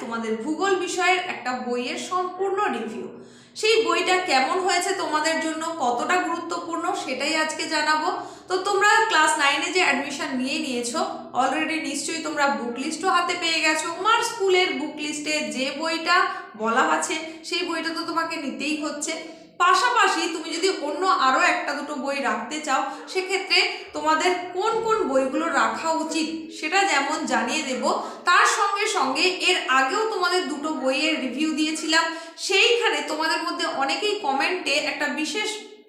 তোমাদের ভূগোল বিষয়ের একটা বইয়ের সম্পূর্ণ রিভিউ সেই বইটা কেমন হয়েছে তোমাদের জন্য, কতটা গুরুত্বপূর্ণ সেটাই আজকে জানাব। তো তোমরা ক্লাস নাইনে যে অ্যাডমিশন নিয়ে নিয়েছো অলরেডি নিশ্চয়ই তোমরা বুক লিস্টও হাতে পেয়ে গেছো। তোমার স্কুলের বুক লিস্টে যে বইটা বলা আছে, সেই বইটা তো তোমাকে নিতেই হচ্ছে। পাশাপাশি তুমি যদি অন্য আরও একটা দুটো বই রাখতে চাও, সেক্ষেত্রে তোমাদের কোন কোন বইগুলো রাখা উচিত সেটা যেমন জানিয়ে দেব। তার সঙ্গে সঙ্গে এর আগেও তোমাদের দুটো বইয়ের রিভিউ দিয়েছিলাম। সেইখানে তোমাদের মধ্যে অনেকেই কমেন্টে একটা বিশেষ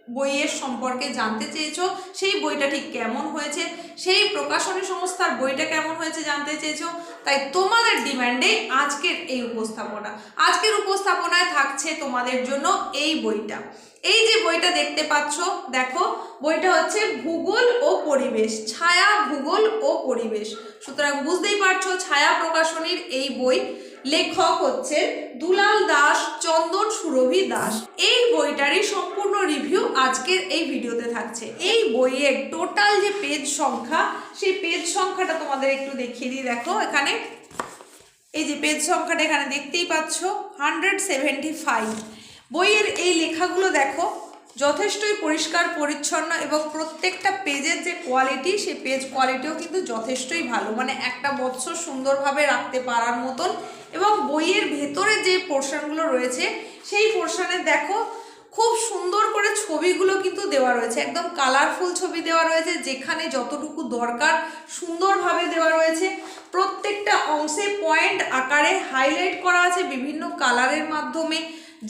বইয়ের সম্পর্কে জানতে চেয়েছো? সেই বইটা ঠিক কেমন হয়েছে? সেই প্রকাশনী সংস্থার বইটা কেমন হয়েছে জানতে চেয়েছো? তাই তোমাদের ডিমান্ডে আজকের এই উপস্থাপনা। আজকের উপস্থাপনায় থাকছে তোমাদের জন্য এই বইটা। এই যে বইটা দেখতে পাচ্ছ, দেখো, বইটা হচ্ছে ভূগোল ও পরিবেশ, ছায়া, ভূগোল ও পরিবেশ। সুতরাং বুঝতেই পারছ, ছায়া প্রকাশনীর এই বই লেখক হচ্ছে দুলাল দাস চন্দন সুরভি দাস। এই বইটারই সম্পূর্ণ রিভিউ আজকের এই ভিডিওতে থাকছে। এই বইয়ের টোটাল যে পেজ সংখ্যা, সেই পেজ সংখ্যাটা তোমাদের একটু দেখিয়ে দিই। দেখো, এখানে এই যে পেজ সংখ্যাটা এখানে দেখতেই পাচ্ছ হান্ড্রেড সেভেন্টি ফাইভ বইয়ের এই লেখাগুলো দেখো, যথেষ্টই পরিষ্কার, পরিচ্ছন্ন এবং প্রত্যেকটা পেজের যে কোয়ালিটি সেই পেজ কোয়ালিটিও কিন্তু যথেষ্টই ভালো। মানে একটা বৎসর সুন্দরভাবে রাখতে পারার মতন এবং বইয়ের ভেতরে যে পোর্শনগুলো রয়েছে, সেই পোর্শনে দেখো খুব সুন্দর করে ছবিগুলো কিন্তু দেওয়া রয়েছে। একদম কালারফুল ছবি দেওয়া রয়েছে, যেখানে যতটুকু দরকার সুন্দরভাবে দেওয়া রয়েছে। প্রত্যেকটা অংশে পয়েন্ট আকারে হাইলাইট করা আছে বিভিন্ন কালারের মাধ্যমে।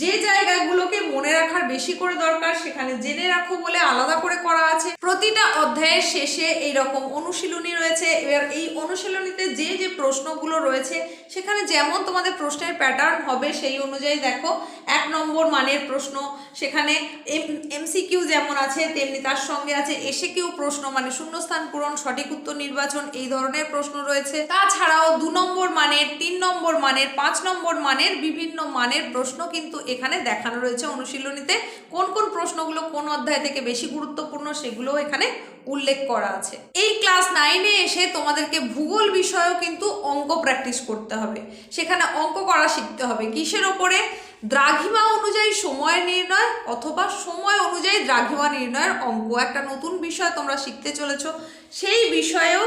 যে জায়গাগুলোকে মনে রাখার বেশি করে দরকার, সেখানে জেনে রাখো বলে আলাদা করে করা আছে। প্রতিটা অধ্যায়ের শেষে এই রকম অনুশীলনী রয়েছে। এবার এই অনুশীলনীতে যে যে প্রশ্নগুলো রয়েছে, সেখানে যেমন তোমাদের প্রশ্নের প্যাটার্ন হবে, সেই অনুযায়ী দেখো। এক নম্বর মানের প্রশ্ন, সেখানে এম, এমসিকিউ যেমন আছে, তেমনি তার সঙ্গে আছে এসে কিউ প্রশ্ন মানে শূন্যস্থান পূরণ, সঠিক উত্তর নির্বাচন, এই ধরনের প্রশ্ন রয়েছে। তাছাড়াও দু নম্বর মানের, তিন নম্বর মানের, পাঁচ নম্বর মানের বিভিন্ন মানের প্রশ্ন কিন্তু এখানে দেখানো রয়েছে অনুশীলনীতে কোন কোন প্রশ্নগুলো কোন অধ্যায় থেকে বেশি গুরুত্বপূর্ণ সেগুলো এখানে উল্লেখ করা আছে। এই ক্লাস নাইনে এসে তোমাদেরকে ভূগোল বিষয়েও কিন্তু অঙ্ক প্র্যাকটিস করতে হবে। সেখানে অঙ্ক করা শিখতে হবে। কিসের ওপরে? দ্রাঘিমা অনুযায়ী সময় নির্ণয় অথবা সময় অনুযায়ী দ্রাঘিমা নির্ণয়ের অঙ্ক। একটা নতুন বিষয় তোমরা শিখতে চলেছো। সেই বিষয়েও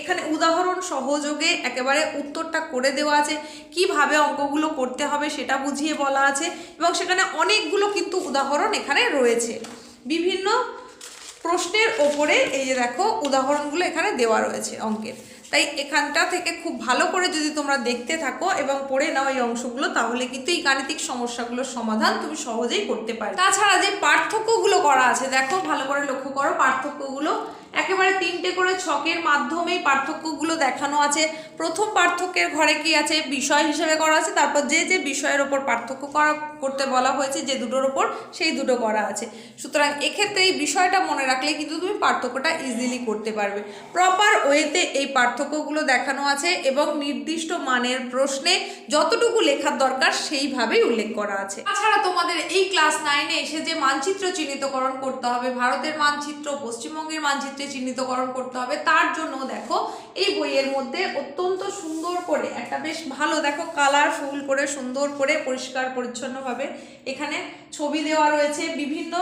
এখানে উদাহরণ সহযোগে একেবারে উত্তরটা করে দেওয়া আছে। কীভাবে অঙ্কগুলো করতে হবে সেটা বুঝিয়ে বলা আছে এবং সেখানে অনেকগুলো কিন্তু উদাহরণ এখানে রয়েছে। বিভিন্ন প্রশ্নের ওপরে এই যে দেখো উদাহরণগুলো এখানে দেওয়া রয়েছে অঙ্কের। তাই এখানটা থেকে খুব ভালো করে যদি তোমরা দেখতে থাকো এবং পড়ে নাও এই অংশগুলো, তাহলে কিন্তু এই গাণিতিক সমস্যাগুলোর সমাধান তুমি সহজেই করতে পারো তাছাড়া যে পার্থক্যগুলো করা আছে, দেখো ভালো করে লক্ষ্য করো, পার্থক্যগুলো একেবারে তিনটে করে ছকের মাধ্যমেই পার্থক্যগুলো দেখানো আছে। প্রথম পার্থক্যের ঘরে কি আছে? বিষয় হিসেবে করা আছে। তারপর যে যে বিষয়ের ওপর পার্থক্য করা, করতে বলা হয়েছে, যে দুটোর ওপর সেই দুটো করা আছে। সুতরাং এক্ষেত্রে এই বিষয়টা মনে রাখলে কিন্তু তুমি পার্থক্যটা ইজিলি করতে পারবে। প্রপার ওয়েতে এই পার্থক্যগুলো দেখানো আছে এবং নির্দিষ্ট মানের প্রশ্নে যতটুকু লেখার দরকার সেইভাবেই উল্লেখ করা আছে। তাছাড়া তোমাদের এই ক্লাস নাইনে এসে যে মানচিত্র চিহ্নিতকরণ করতে হবে, ভারতের মানচিত্র, পশ্চিমবঙ্গের মানচিত্রে চিহ্নিতকরণ করতে হবে, তার জন্য দেখো এই বইয়ের মধ্যে অত্যন্ত সুন্দর করে, একটা বেশ ভালো দেখো কালারফুল করে সুন্দর করে পরিষ্কার পরিচ্ছন্নভাবে এখানে ছবি দেওয়া রয়েছে বিভিন্ন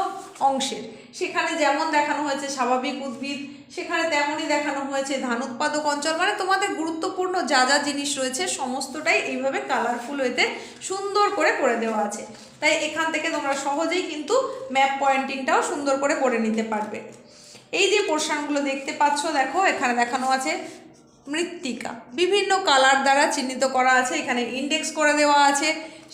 অংশের। সেখানে যেমন দেখানো হয়েছে স্বাভাবিক উদ্ভিদ, সেখানে তেমনই দেখানো হয়েছে ধান উৎপাদক অঞ্চল মানে তোমাদের গুরুত্বপূর্ণ যা যা জিনিস রয়েছে সমস্তটাই এইভাবে কালারফুল হয়েতে সুন্দর করে করে দেওয়া আছে। তাই এখান থেকে তোমরা সহজেই কিন্তু ম্যাপ পয়েন্টিংটাও সুন্দর করে করে নিতে পারবে। এই যে পোর্শনগুলো দেখতে পাচ্ছ, দেখো, এখানে দেখানো আছে মৃত্তিকা। বিভিন্ন কালার দ্বারা চিহ্নিত করা আছে, এখানে ইন্ডেক্স করে দেওয়া আছে।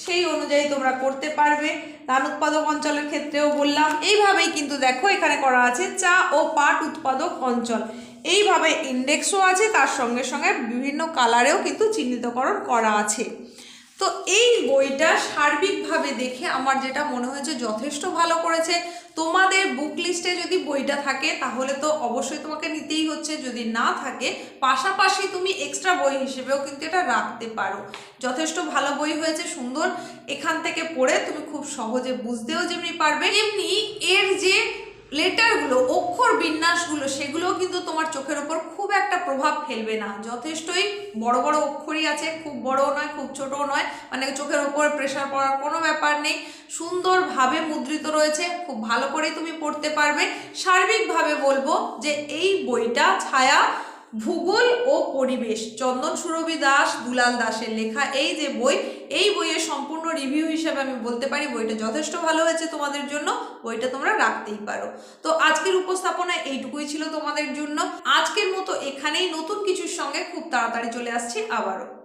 সেই অনুযায়ী তোমরা করতে পারবে। ধান উৎপাদক অঞ্চলের ক্ষেত্রেও বললাম, এইভাবেই কিন্তু দেখো, এখানে করা আছে চা ও পাট উৎপাদক অঞ্চল। এইভাবে ইন্ডেক্সও আছে, তার সঙ্গে সঙ্গে বিভিন্ন কালারেও কিন্তু চিহ্নিতকরণ করা আছে। তো এই বইটা সার্বিকভাবে দেখে আমার যেটা মনে হয়েছে যথেষ্ট ভালো করেছে। তোমাদের লিস্টে যদি বইটা থাকে, তাহলে তো অবশ্যই তোমাকে নিতেই হচ্ছে। যদি না থাকে, পাশাপাশি তুমি এক্সট্রা বই হিসেবেও কিন্তু এটা রাখতে পারো। যথেষ্ট ভালো বই হয়েছে, সুন্দর। এখান থেকে পড়ে তুমি খুব সহজে বুঝতেও যেমনি পারবে এমনি এর যে লেটারগুলো অক্ষর বিন্যাসগুলো সেগুলোও কিন্তু তোমার চোখের ওপর খুব একটা প্রভাব ফেলবে না। যথেষ্টই বড় বড় অক্ষরই আছে, খুব বড়ও নয়, খুব ছোটও নয় মানে চোখের ওপর প্রেশার পড়ার কোনো ব্যাপার নেই। সুন্দরভাবে মুদ্রিত রয়েছে, খুব ভালো করেই তুমি পড়তে পারবে। সার্বিকভাবে বলব যে এই বইটা ছায়া ভূগোল ও পরিবেশ। চন্দন সুরভি দাস, দুলাল দাসের লেখা এই যে বই, এই বইয়ের সম্পূর্ণ রিভিউ হিসাবে আমি বলতে পারি, বইটা যথেষ্ট ভালো হয়েছে তোমাদের জন্য, বইটা তোমরা রাখতেই পারো। তো আজকের উপস্থাপনা এইটুকুই ছিল তোমাদের জন্য। আজকের মতো এখানেই নতুন কিছুর সঙ্গে খুব তাড়াতাড়ি চলে আসছি আবারও।